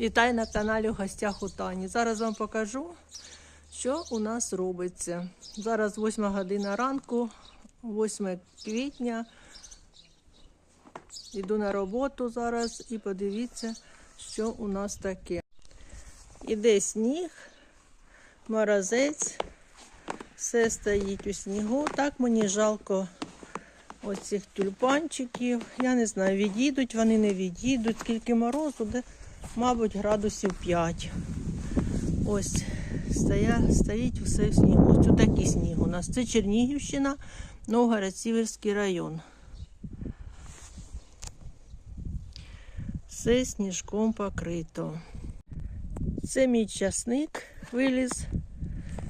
Вітаю на каналі в гостях у Тані. Зараз вам покажу, що у нас робиться. Зараз 8 година ранку, 8 квітня. Йду на роботу зараз і подивіться, що у нас таке. Іде сніг, морозець, все стоїть у снігу. Так мені жалко оцих тюльпанчиків. Я не знаю, відійдуть, вони не відійдуть. Скільки морозу, де, мабуть, градусів 5. Ось стоя, стоїть все в снігу. Ось такий сніг у нас. Це Чернігівщина, Новгород-Сіверський район. Все сніжком покрито. Це мій часник виліз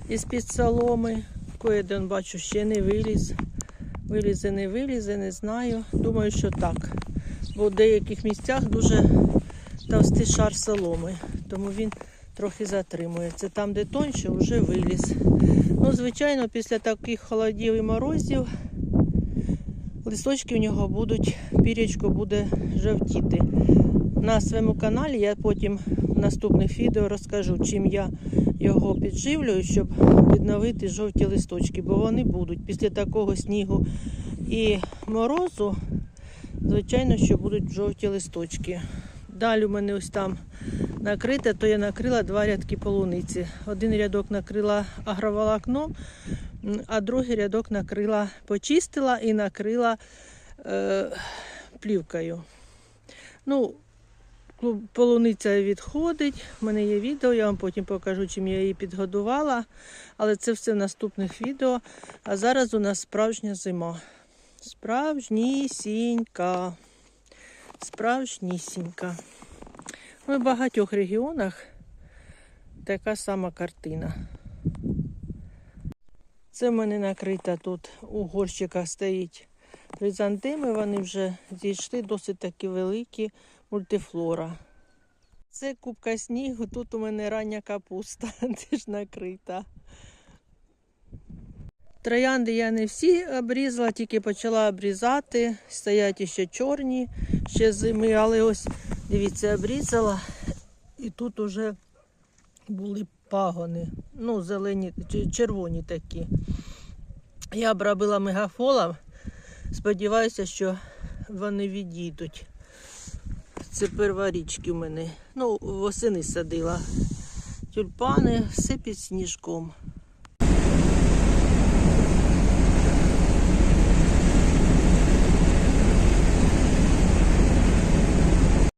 із-під соломи. Коїден, бачу, ще не виліз. Вилізе, не вилізе, не знаю. Думаю, що так. Бо в деяких місцях дуже товстий шар соломи, тому він трохи затримується. Там, де тоньше, вже виліз. Ну, звичайно, після таких холодів і морозів листочки в нього будуть, пірячко буде жовтіти. На своєму каналі я потім в наступних відео розкажу, чим я його підживлюю, щоб відновити жовті листочки, бо вони будуть після такого снігу і морозу, звичайно, що будуть жовті листочки. Далі у мене ось там накрите, то я накрила два рядки полуниці. Один рядок накрила агроволокном, а другий рядок накрила, почистила і накрила е, плівкою. Ну, Полуниця відходить. У мене є відео, я вам потім покажу, чим я її підгодувала. Але це все в наступних відео. А зараз у нас справжня зима. Справжнісінька. Справжнісінька. В багатьох регіонах така сама картина. Це в мене накрита тут у горщиках стоїть хризантеми, вони вже зійшли досить такі великі мультифлора. Це кубка снігу, тут у мене рання капуста, теж накрита. Троянди я не всі обрізала, тільки почала обрізати. Стоять ще чорні, ще зими, але ось дивіться, обрізала. І тут уже були пагони. Ну, зелені, червоні такі. Я обробила мегафолом. Сподіваюся, що вони відійдуть. Це перворічки в мене. Ну, восени садила. Тюльпани, все під сніжком.